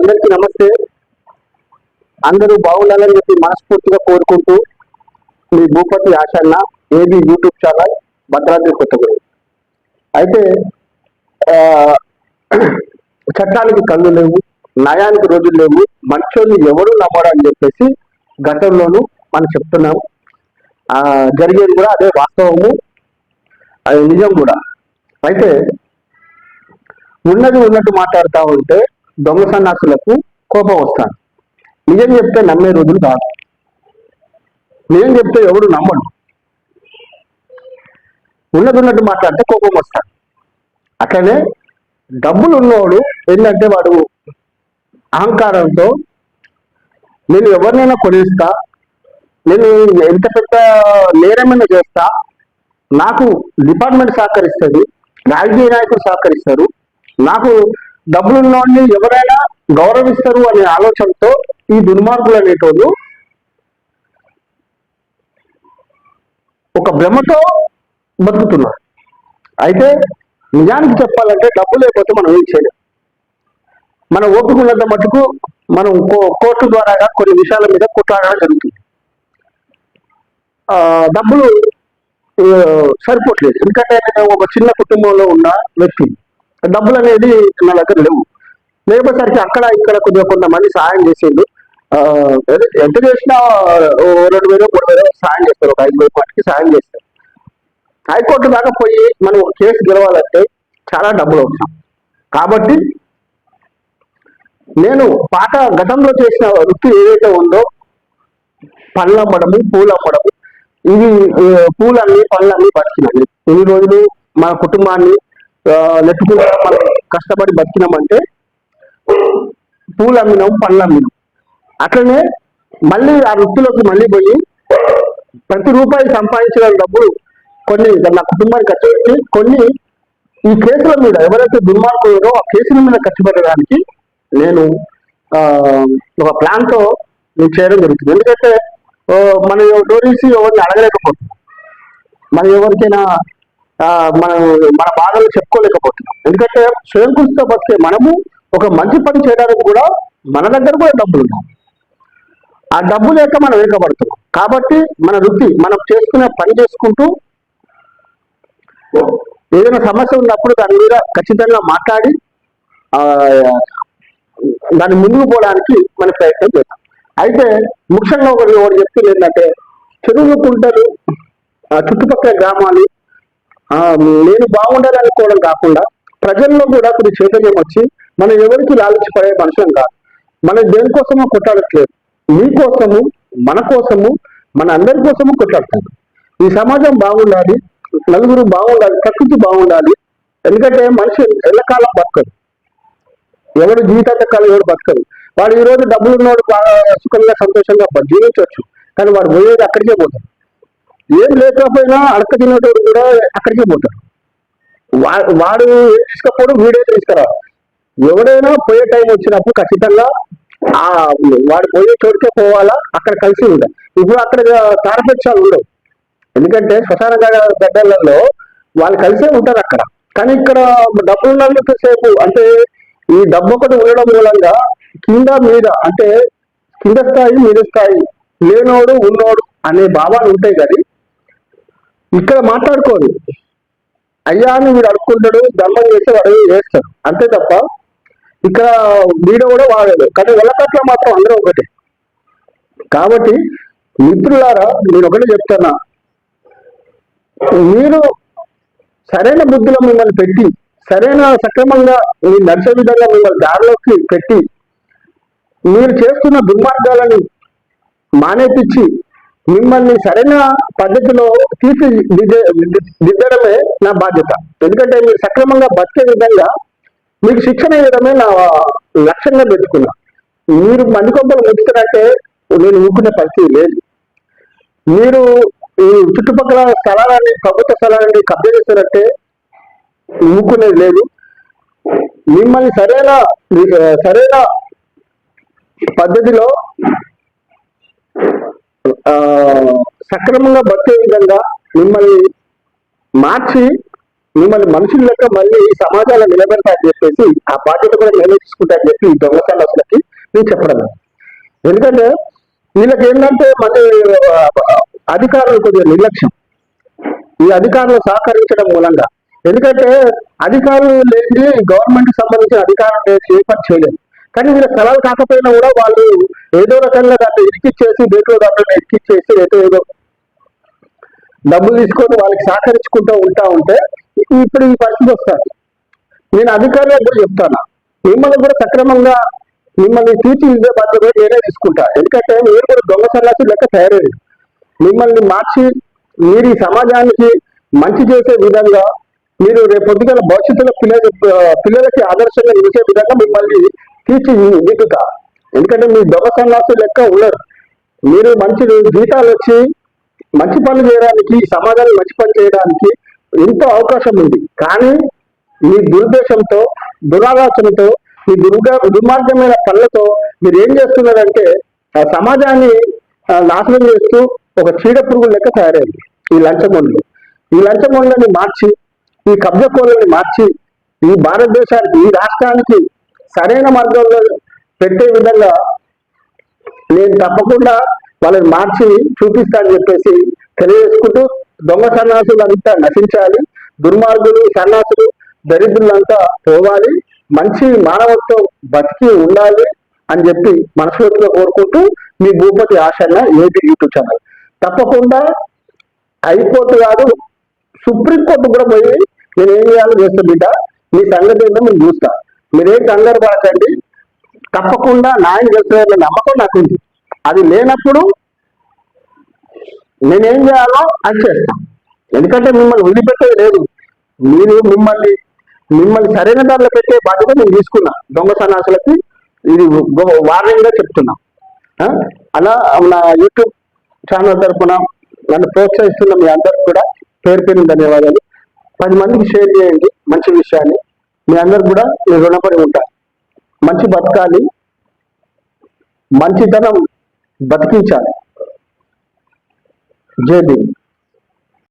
అందరికీ నమస్తే. అందరూ బాగుండాలని చెప్పి మనస్ఫూర్తిగా కోరుకుంటూ మీ Bhupathi Ashanna AB YouTube channel Bhadradri Kothagudem అయితే చట్టానికి కళ్ళు లేవు నయానికి రోజులు లేవు మంచోని ఎవరు నమ్మడని అని చెప్పేసి గతంలోనూ మనం చెప్తున్నాం. జరిగేది కూడా అదే వాస్తవము. అది నిజం కూడా. అయితే ఉన్నది ఉన్నట్టు మాట్లాడుతూ ఉంటే దొంగ సన్నాసులకు కోపం వస్తాను. నిజం చెప్తే నమ్మే రోజులు కాదు. నిజం చెప్తే ఎవడు నమ్మడు. ఉన్నట్టున్నట్టు మాట్లాడితే కోపం వస్తాడు అట్లనే డబ్బులు ఉన్నవాడు ఏంటంటే వాడు అహంకారంతో నేను ఎవరినైనా కొనిస్తా నేను ఎంత పెద్ద నేరమైనా చేస్తా నాకు డిపార్ట్మెంట్ సహకరిస్తుంది రాజకీయ నాయకులు సహకరిస్తారు నాకు డబ్బులు ఉన్నవాడిని ఎవరైనా గౌరవిస్తారు అనే ఆలోచనతో ఈ దుర్మార్గులు అనేటోళ్ళు ఒక భ్రమతో బతుకుతున్నారు. అయితే నిజానికి చెప్పాలంటే డబ్బు లేకపోతే మనం ఏం చేయలేం. మన ఓపిక మటుకు మనం కో- కోర్టు ద్వారా కొన్ని విషయాల మీద కొట్లాడడం జరుగుతుంది. డబ్బులు సరిపోట్లేదు సరిపోవట్లేదు. ఎందుకంటే ఒక చిన్న కుటుంబంలో ఉన్న వ్యక్తి డబ్బులు అనేది నా దగ్గర లేవు. లేకపోసరికి అక్కడ ఇక్కడ కొద్దిగా కొంతమంది సాయం చేసిండు ఎంత చేసినా ఓ రెండు వేలు మూడు వేలు సాయం చేస్తారు. ఒక ఐదు వేల పాటికి సాయం చేస్తారు. హైకోర్టు దాకా పోయి మనం కేసు గెలవాలంటే చాలా డబ్బులు అవసరం. కాబట్టి నేను పాత గతంలో చేసిన వృత్తి ఏదైతే ఉందో పళ్ళు అమ్మడము పూలు అమ్మడము ఇవి పూలన్నీ పళ్ళన్నీ బతికినాయి. ఇన్ని రోజులు మా కుటుంబాన్ని ఆ, మనం కష్టపడి బతికినామంటే పూలు అమ్మినాం పళ్ళు అమ్మినాం అట్లనే మళ్ళీ ఆ వృత్తిలోకి మళ్ళీ పోయి ప్రతి రూపాయి సంపాదించిన డబ్బులు కొన్ని నా కుటుంబానికి ఖర్చు పెట్టి కొన్ని ఈ కేసుల మీద ఎవరైతే దుర్మార్గులో ఆ కేసుల మీద ఖర్చు పెట్టడానికి నేను ఒక ప్లాన్తో నేను చేయడం జరుగుతుంది. ఎందుకంటే మన మనం డోరీసి ఎవరిని అడగలేకపోతుంది మనం ఎవరికైనా మనం మన బాధలు చెప్పుకోలేకపోతున్నాం. ఎందుకంటే స్వయం కృషితో బతికే మనము ఒక మంచి పని చేయడానికి కూడా మన దగ్గర కూడా డబ్బులు ఉన్నాయి ఆ డబ్బు లేక మనం వెనుకబడుతున్నాం. కాబట్టి మన వృత్తి మనం చేసుకునే పని చేసుకుంటూ ఏదైనా సమస్య ఉన్నప్పుడు దాని మీద ఖచ్చితంగా మాట్లాడి దాన్ని ముందుకు పోవడానికి మన ప్రయత్నం చేద్దాం. అయితే ముఖ్యంగా ఒకటి ఒకటి చెప్తుంది ఏంటంటే చెరువులు కుంటలు చుట్టుపక్కల గ్రామాలు నేను బాగుండాలి అనుకోవడం కాకుండా ప్రజల్లో కూడా కొన్ని చైతన్యం వచ్చి మనం ఎవరికి లాలించి మనుషులం కాదు. మనం దేనికోసమో కొట్టాడట్లేదు మీకోసము మన కోసము మన అందరి కోసము కొట్లాడతాను ఈ సమాజం బాగుండాలి నలుగురు బాగుండాలి ప్రకృతి బాగుండాలి. ఎందుకంటే మనిషి ఎల్లకాలం బతకదు. ఎవడు జీవితాంతకాలం ఎవడు బతకదు. వాడు ఈ రోజు డబ్బులు ఉన్నవాడు బాగా సుఖంగా సంతోషంగా జీవించవచ్చు. కానీ వాడు పోయేది అక్కడికే పోతాడు. ఏం లేకపోయినా అడక తినేటోడు కూడా అక్కడికే పోతారు వా- వాడు ఏం తీసుకపోవడం వీడే తీసుకురావాలి ఎవడైనా పోయే టైం వచ్చినప్పుడు ఖచ్చితంగా ఆ వాడు పోయే చోటుకే పోవాలా? అక్కడ కలిసి ఉండాలి ఇప్పుడు అక్కడ తారపక్షాలు ఉండవు. ఎందుకంటే శ్మశాన గడ్డలలో వాళ్ళు కలిసే ఉంటారు అక్కడ. కానీ ఇక్కడ డబ్బులు ఉన్నంత సేపు అంటే ఈ డబ్బు ఒకటి ఉండడం మూలంగా కింద మీద అంటే కింద స్థాయి మీద స్థాయి లేనోడు ఉన్నోడు అనే భావాలు ఉంటాయి కానీ ఇక్కడ మాట్లాడుకోరు. అయ్యా అని వీడు అడుక్కుంటాడు దండం చేస్తే వాడు వేస్తాడు. అంతే తప్ప ఇక్కడ వీడు కూడా వాడాడు. కానీ వాళ్ళకట్ల మాత్రం అందరూ ఒకటే. కాబట్టి మిత్రులారా నేను ఒకటి చెప్తున్నా. మీరు సరైన బుద్ధిలో మిమ్మల్ని పెట్టి సరైన సక్రమంగా మీరు నడిచే విధంగా మిమ్మల్ని దారిలోకి పెట్టి మీరు చేస్తున్న దుర్మార్గాలని మానేపించి మిమ్మల్ని సరైన పద్ధతిలో తీర్చి దిద్దడమే నా బాధ్యత. ఎందుకంటే మీరు సక్రమంగా బతికే విధంగా మీకు శిక్షణ ఇవ్వడమే నా లక్ష్యంగా పెట్టుకున్నా. మీరు మంది కొంపలు ముంచుతారంటే నేను ఊరుకునే పరిస్థితి లేదు. మీరు ఈ చుట్టుపక్కల స్థలాలని ప్రభుత్వ స్థలాలని కబ్జా చేస్తారంటే ఊరుకునేది లేదు. మిమ్మల్ని సరైన సరైన పద్ధతిలో సక్రమంగా బతికే విధంగా మిమ్మల్ని మార్చి మిమ్మల్ని మనుషుల లెక్క మళ్ళీ ఈ నిలబెడతారని అని చెప్పేసి ఆ బాధ్యత కూడా నేనే అని చెప్పి ఈ దొంగతనాల అసలుకి నేను చెప్పడం ఎందుకంటే వీళ్ళకి ఏంటంటే మళ్ళీ అధికారులు కొద్దిగా నిర్లక్ష్యం. ఈ అధికారులు సహకరించడం మూలంగా. ఎందుకంటే అధికారులు లేని గవర్నమెంట్ సంబంధించిన అధికారులు లేదు ఏ పని చేయలేదు. కానీ వీళ్ళ స్థలాలు కాకపోయినా కూడా వాళ్ళు ఏదో రకంగా దాన్ని ఇరికిచ్చేసి దేంట్లో దాంట్లో ఇరికిచ్చేసి ఏదో ఏదో డబ్బులు తీసుకొని వాళ్ళకి సహకరించుకుంటూ ఉంటా ఉంటే ఇప్పుడు ఈ పరిస్థితి వస్తుంది. నేను అధికారులకు కూడా చెప్తాను. మిమ్మల్ని కూడా సక్రమంగా మిమ్మల్ని తీర్చిదిద్దే బాధ్యత కూడా నేనే తీసుకుంటా. ఎందుకంటే మీరు కూడా దొంగ సన్నాసి లెక్క తయారయ్యారు. మిమ్మల్ని మార్చి మీరు ఈ సమాజానికి మంచి చేసే విధంగా మీరు రేపొద్దుగల భవిష్యత్తులో పిల్లల పిల్లలకి ఆదర్శంగా నిలిచే విధంగా మిమ్మల్ని తీర్చిదిద్దుతా ఎందుకంటే మీ దొంగ సన్నాసి లెక్క ఉండరు. మీరు మంచి జీతాలు వచ్చి మంచి పనులు చేయడానికి ఈ మంచి పని చేయడానికి ఎంతో అవకాశం ఉంది. కానీ మీ దురుద్దేశంతో దురాలోచనతో మీ దుర్గా దుర్మార్గమైన పనులతో మీరు ఏం చేస్తున్నారంటే ఆ సమాజాన్ని నాశనం చేస్తూ ఒక చీడ పురుగు లెక్క తయారైంది ఈ లంచగొండలు ఈ లంచగొండలని మార్చి ఈ కబ్జకోళ్ళని మార్చి ఈ భారతదేశానికి ఈ రాష్ట్రానికి సరైన మార్గంలో పెట్టే విధంగా నేను తప్పకుండా వాళ్ళని మార్చి చూపిస్తానని చెప్పేసి తెలియజేసుకుంటూ దొంగ సన్నాసులు అంతా నశించాలి దుర్మార్గులు సన్నాసులు దరిద్రులంతా పోవాలి మంచి మానవత్వం బతికి ఉండాలి అని చెప్పి మనస్ఫూర్తిగా కోరుకుంటూ మీ Bhupathi Ashanna AP YouTube channel. తప్పకుండా హైకోర్టు కాదు సుప్రీంకోర్టు కూడా పోయి నేను ఏం చేయాలో చేస్తా బిడ్డ మీ సంగతి ఏంటో నేను చూస్తా. మీరేం కంగారు పడకండి. తప్పకుండా నాయన చేస్తున్న నమ్మకం నాకు ఉంది అది లేనప్పుడు నేనేం చేయాలో అది చేస్తాను ఎందుకంటే మిమ్మల్ని వదిలిపెట్టేది లేదు. మీరు మిమ్మల్ని మిమ్మల్ని సరైన దారిలో పెట్టే బాధ్యత నేను తీసుకున్నా. దొంగ సన్నాసులకి ఇది వార్నింగ్గా చెప్తున్నా. అలా నా యూట్యూబ్ ఛానల్ తరఫున నన్ను ప్రోత్సహిస్తున్న మీ అందరికి కూడా పేరు పేరు ధన్యవాదాలు. పది మందికి షేర్ చేయండి. మంచి విషయాన్ని. మీ అందరు కూడా నేను రుణపడి ఉంటా మంచి బతకాలి. మంచితనం బతికించాలి. జై భీమ్.